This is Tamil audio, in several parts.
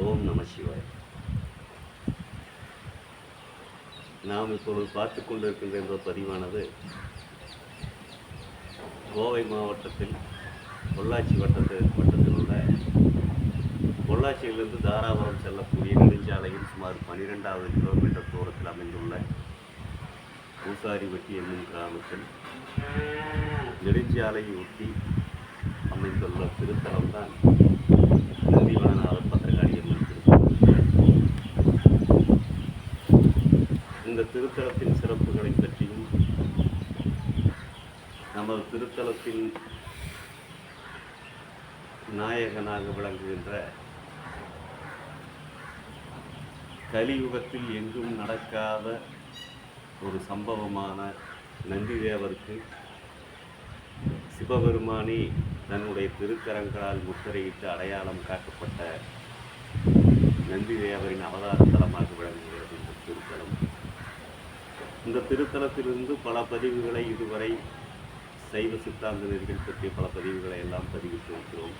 ஓம் நம சிவாய். நாம் இப்பொழுது பார்த்து கொண்டிருக்கின்ற இந்த பதிவானது கோவை மாவட்டத்தில் பொள்ளாச்சி வட்டத்தில் வட்டத்தில் உள்ள பொள்ளாச்சியிலிருந்து தாராபுரம் செல்லக்கூடிய நெடுஞ்சாலையில் சுமார் பன்னிரெண்டாவது கிலோமீட்டர் தூரத்தில் அமைந்துள்ள பூசாரிவட்டி என்னும் கிராமத்தில் நெடுஞ்சாலையை ஒட்டி அமைந்துள்ள திருத்தலம் தான் நந்திவனநாதர் பத்திரகாளியம்மன் திருத்தலம் இந்த திருத்தலத்தின் சிறப்புகளை பற்றியும் நமது திருத்தலத்தின் நாயகனாக விளங்குகின்ற கலியுகத்தில் எங்கும் நடக்காத ஒரு சம்பவமான நந்திதேவருக்கு சிவபெருமானே தன்னுடைய திருக்கரங்களால் முத்திரையிட்டு அடையாளம் காட்டப்பட்ட நந்திதேவரின் அவதார தலமாக விளங்குகிறது இந்த திருத்தலம். இந்த திருத்தலத்திலிருந்து பல பதிவுகளை இதுவரை சைவ சித்தாந்த நெறிகள் பற்றிய பல பதிவுகளை எல்லாம் பதிவிட்டு இருக்கிறோம்.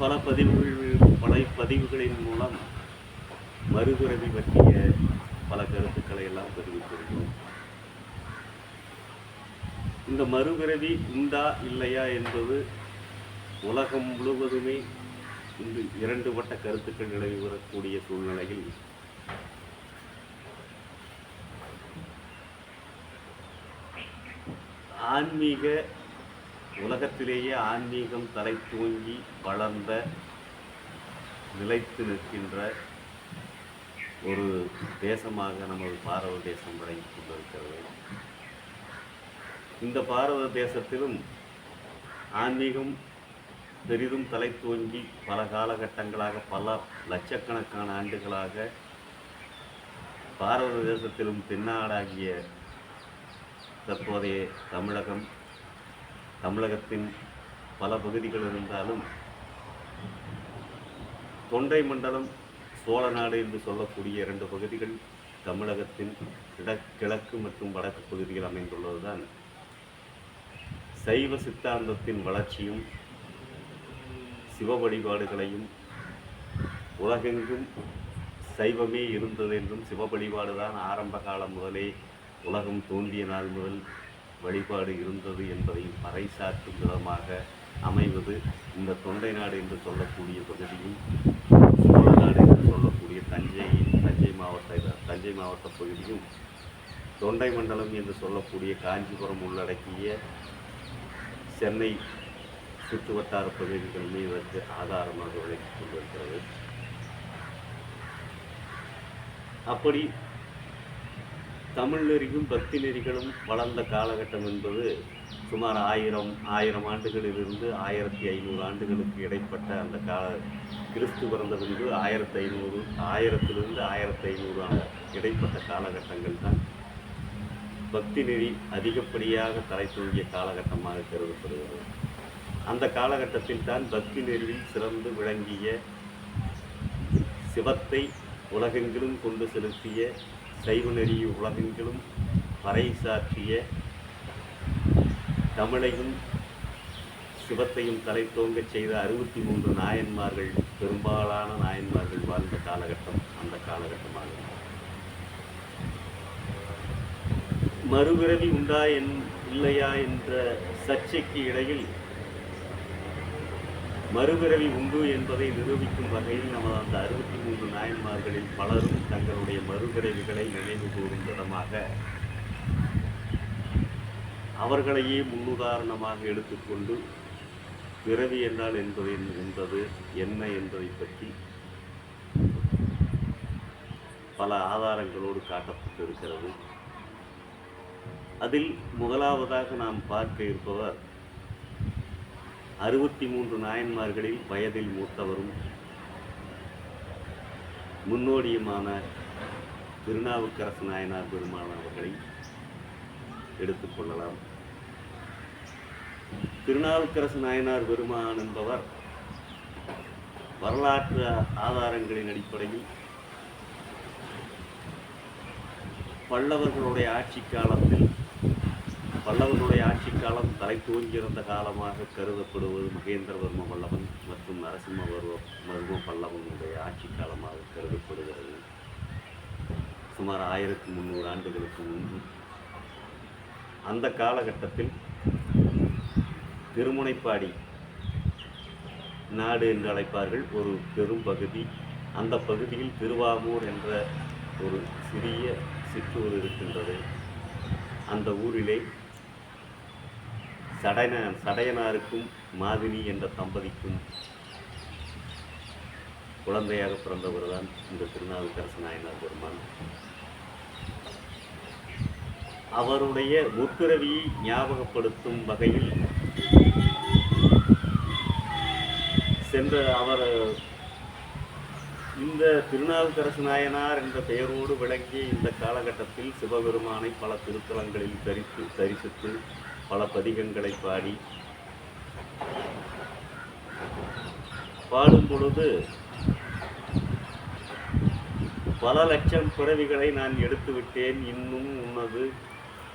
பல பதிவுகள் பல பதிவுகளின் மூலம் மறுதுறவி பற்றிய பல கருத்துக்களை எல்லாம் தெரிவித்திருக்கிறோம் இந்த மறுபிறவி உண்டா இல்லையா என்பது உலகம் முழுவதுமே இந்த இரண்டு வட்ட கருத்துக்கள் நிலவி வரக்கூடிய சூழ்நிலையில் ஆன்மீக உலகத்திலேயே ஆன்மீகம் தலை தூங்கி வளர்ந்த நிலைத்து நிற்கின்ற ஒரு தேசமாக நமது பாரத தேசம் விளங்கிக் கொண்டிருக்கிறது. இந்த பாரத தேசத்திலும் ஆன்மீகம் பெரிதும் தலை தோங்கி பல காலகட்டங்களாக பல லட்சக்கணக்கான ஆண்டுகளாக பாரத தேசத்திலும் தென்னாடாகிய தற்போதைய தமிழகம் தமிழகத்தின் பல பகுதிகள் இருந்தாலும் தொண்டை மண்டலம் சோழ நாடு என்று சொல்லக்கூடிய இரண்டு பகுதிகள் தமிழகத்தின் கிட கிழக்கு மற்றும் வடக்கு பகுதியில் அமைந்துள்ளதுதான். சைவ சித்தாந்தத்தின் வளர்ச்சியும் சிவ வழிபாடுகளையும் உலகெங்கும் சைவமே இருந்தது என்றும் சிவ வழிபாடுதான் ஆரம்ப காலம் முதலே உலகம் தோன்றிய நாள் முதல் வழிபாடு இருந்தது என்பதை பறைசாற்றும் விதமாக அமைவது இந்த தொண்டை நாடு என்று சொல்லக்கூடிய பகுதியும் சோழ நாடு என்று சொல்லக்கூடிய தஞ்சை தஞ்சை மாவட்ட தஞ்சை மாவட்ட பகுதியும் தொண்டை மண்டலம் என்று சொல்லக்கூடிய காஞ்சிபுரம் உள்ளடக்கிய சென்னை சுற்றுவட்டார பகுதிகளுமே இதற்கு ஆதாரமாக விளக்கிக் கொண்டிருக்கிறது. அப்படி தமிழ் நெறியும் பக்தி நெறிகளும் வளர்ந்த காலகட்டம் என்பது சுமார் ஆயிரம் ஆயிரம் ஆண்டுகளிலிருந்து ஆயிரத்தி ஐநூறு ஆண்டுகளுக்கு இடைப்பட்ட அந்த கால கிறிஸ்து பிறந்த பின்பு ஆயிரத்தி ஐநூறு ஆயிரத்திலிருந்து ஆயிரத்தி ஐநூறு இடைப்பட்ட காலகட்டங்கள் தான். பக்தி நெறி அதிகப்படியாக தலை தூங்கிய காலகட்டமாக கருதப்படுகிறது. அந்த காலகட்டத்தில் தான் பக்தி நெறியில் சிறந்து விளங்கிய சிவத்தை உலகெங்கிலும் கொண்டு செலுத்திய சைவ நெறியை உலகெங்கிலும் பறைசாற்றிய தமிழையும் சிவத்தையும் தலை தோங்கச் செய்த அறுபத்தி மூன்று நாயன்மார்கள் பெரும்பாலான நாயன்மார்கள் வாழ்ந்த காலகட்டம் அந்த காலகட்டமாகும். மறுபிறவி உண்டா என் இல்லையா என்ற சர்ச்சைக்கு இடையில் மறுபிறவி உண்டு என்பதை நிரூபிக்கும் வகையில் நமது அந்த அறுபத்தி மூன்று நாயன்மார்களில் பலரும் தங்களுடைய மறுபிறவிகளை நினைவு கூறும் விதமாக அவர்களையே முன்னுதாரணமாக எடுத்துக்கொண்டு பிறவி என்றால் என்பது என்பது என்ன என்பதை பற்றி பல ஆதாரங்களோடு காட்டப்பட்டிருக்கிறது. அதில் முதலாவதாக நாம் பார்க்க இருப்பவர் அறுபத்தி மூன்று நாயன்மார்களில் வயதில் மூத்தவரும் முன்னோடியுமான திருநாவுக்கரசு நாயனார் பெருமான் அவர்களை எடுத்துக்கொள்ளலாம் திருநாவுக்கரசு நாயனார் பெருமான் என்பவர் வரலாற்று ஆதாரங்களின் அடிப்படையில் பல்லவர்களுடைய ஆட்சி காலத்தில் பல்லவனுடைய ஆட்சி காலம் தலை தூங்கியிருந்த காலமாக கருதப்படுவது மகேந்திரவர்ம பல்லவன் மற்றும் நரசிம்மவர்ம வர்ம பல்லவனுடைய ஆட்சி காலமாக கருதப்படுகிறது. சுமார் ஆயிரத்தி முந்நூறு ஆண்டுகளுக்கு முன்பு அந்த காலகட்டத்தில் திருமுனைப்பாடி நாடு என்று அழைப்பார்கள் ஒரு பெரும் பகுதி. அந்த பகுதியில் திருவாமூர் என்ற ஒரு சிறிய சிற்றூர் இருக்கின்றது. அந்த ஊரிலே சடையன சடையனாருக்கும் மாதினி என்ற தம்பதிக்கும் குழந்தையாக பிறந்தவர் தான் இந்த திருநாவுக்கரசு நாயனார் பெருமான். அவருடைய முற்பிறவியை ஞாபகப்படுத்தும் வகையில் சென்ற அவர் இந்த திருநாவுக்கரசு நாயனார் என்ற பெயரோடு விளங்கிய இந்த காலகட்டத்தில் சிவபெருமானை பல திருத்தலங்களில் தரித்து தரிசித்து பல பதிகங்களை பாடி. பாடும் பொழுது பல லட்சம் பிறவிகளை நான் எடுத்து விட்டேன். இன்னும் உனது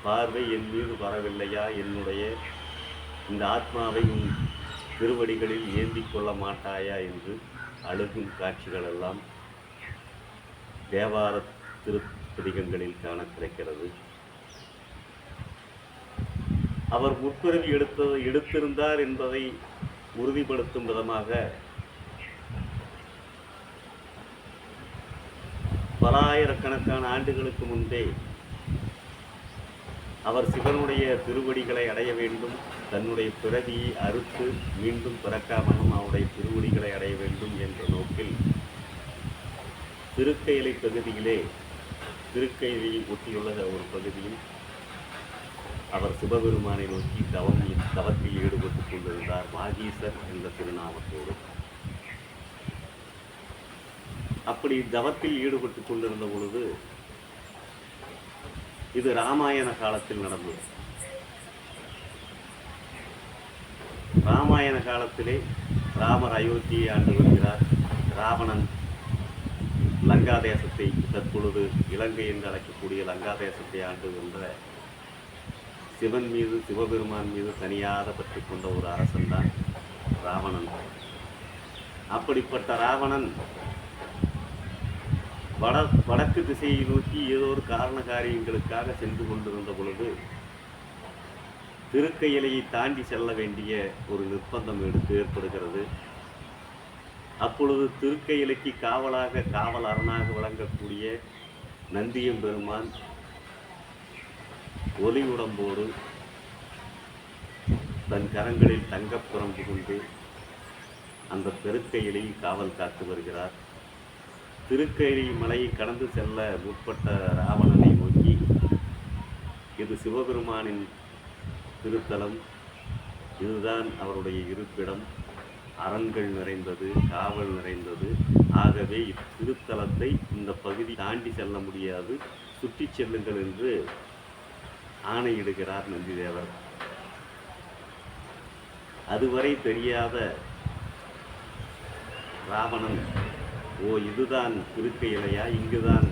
பார்வை என் மீது வரவில்லையா? என்னுடைய இந்த ஆத்மாவை உன் திருவடிகளில் ஏந்திக் கொள்ள மாட்டாயா? என்று அழுகும் காட்சிகள் எல்லாம் தேவார திருப்பதிகங்களில் காண கிடைக்கிறது. அவர் முற்பிறவி எடுத்தது எடுத்திருந்தார் என்பதை உறுதிப்படுத்தும் விதமாக பல ஆயிரக்கணக்கான ஆண்டுகளுக்கு முன்பே அவர் சிவனுடைய திருவடிகளை அடைய வேண்டும் தன்னுடைய பிறவியை அறுத்து மீண்டும் பிறக்காமலும் அவருடைய திருவடிகளை அடைய வேண்டும் என்ற நோக்கில் திருக்கையிலை பகுதியிலே திருக்கையிலையை ஒட்டியுள்ள ஒரு பகுதியில் அவர் சிவபெருமானை நோக்கி தவம் தவத்தில் ஈடுபட்டுக் கொண்டிருந்தார் மாகீசர் என்ற திருநாமத்தோடு. அப்படி தவத்தில் ஈடுபட்டுக் கொண்டிருந்த பொழுது இது ராமாயண காலத்தில் நடந்தது. ராமாயண காலத்திலே ராமர் அயோத்தியை ஆண்டு வருகிறார். ராவணன் லங்கா தேசத்தை தற்பொழுது இலங்கை என்று அழைக்கக்கூடிய லங்கா தேசத்தை ஆண்டு வந்த சிவன் மீது சிவபெருமான் மீது தனியாக பற்றி கொண்ட ஒரு அரசன் தான் ராவணன். அப்படிப்பட்ட ராவணன் வட வடக்கு திசையை நோக்கி ஏதோ ஒரு காரண காரியங்களுக்காக சென்று கொண்டிருந்த பொழுது திருக்கையிலையை தாண்டி செல்ல வேண்டிய ஒரு நிர்பந்தம் எடுத்து ஏற்படுகிறது. அப்பொழுது திருக்கையிலைக்கு காவலாக காவல் அரணாக விளங்கக்கூடிய நந்தியம் பெருமான் ஒலி உடம்போடு தன் கரங்களில் தங்கப் புறம்பு கொண்டு அந்த பெருக்கையிலை காவல் காத்து வருகிறார். திருக்கைலி மலையை கடந்து செல்ல முற்பட்ட ராவணனை நோக்கி இது சிவபெருமானின் திருத்தலம். இதுதான் அவருடைய இருப்பிடம். அரண்கள் நிறைந்தது காவல் நிறைந்தது. ஆகவே இத்திருத்தலத்தை இந்த பகுதி தாண்டி செல்ல முடியாது. சுற்றி செல்லுங்கள் என்று ஆணையிடுகிறார் நந்திதேவர். அதுவரை தெரியாத ராவணன் ஓ இதுதான் திருக்கையிலையா இங்குதான்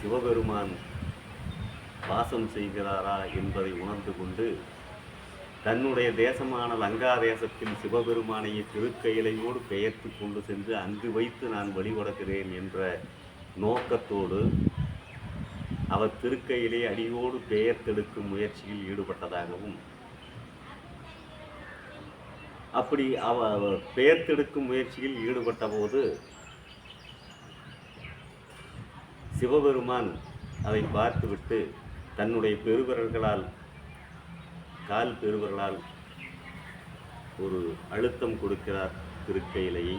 சிவபெருமான் வாசம் செய்கிறாரா? என்பதை உணர்ந்து கொண்டு தன்னுடைய தேசமான லங்கா தேசத்தில் சிவபெருமானையை திருக்கையிலையோடு பெயர்த்து கொண்டு சென்று அங்கு வைத்து நான் வழிபடுகிறேன் என்ற நோக்கத்தோடு அவர் திருக்கையிலே அடியோடு பெயர்த்தெடுக்கும் முயற்சியில் ஈடுபட்டதாகவும். அப்படி அவ பெயர்த்தெடுக்கும் முயற்சியில் ஈடுபட்ட போது சிவபெருமான் அதை பார்த்துவிட்டு தன்னுடைய பெருவிரல்களால் கால் பெருவிரலால் ஒரு அழுத்தம் கொடுக்கிறார் திருக்கையிலையை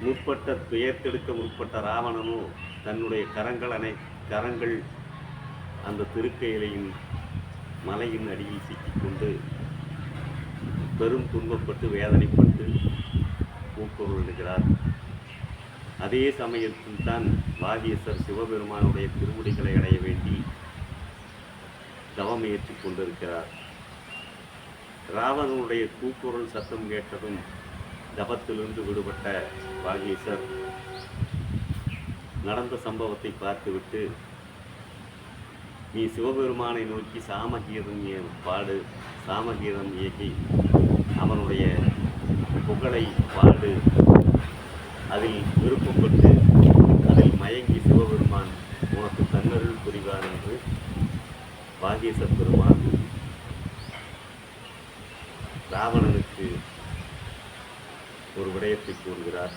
முற்பட்ட பெயர்த்தெடுக்க முற்பட்ட ராவணனோ தன்னுடைய கரங்கள் அனை கரங்கள் அந்த திருக்கையிலையின் மலையின் அடியில் சிக்கிக்கொண்டு பெரும் துன்பப்பட்டு வேதனைப்பட்டு கூக்குரலிடுகிறார் அதே சமயத்தில் தான் வாகியசர் சிவபெருமானுடைய திருமுடிகளை அடைய வேண்டி தவம் ஏற்றிக் கொண்டிருக்கிறார். ராவணனுடைய கூக்குரல் சத்தம் கேட்டதும் தபத்திலிருந்து விடுபட்ட வாகீசர் நடந்த சம்பவத்தை பார்த்துவிட்டு நீ சிவபெருமானை நோக்கி சாமகீதம் பாடு சாமகீதம் இயக்கி அவனுடைய புகழை பாடு. அதில் விருப்பப்பட்டு அதில் மயங்கி சிவபெருமான் உனக்கு தன்னருள் புரிவார் என்று வாகீச பெருமான் ராவணனுக்கு ஒரு விடயத்தை கூறுகிறார்.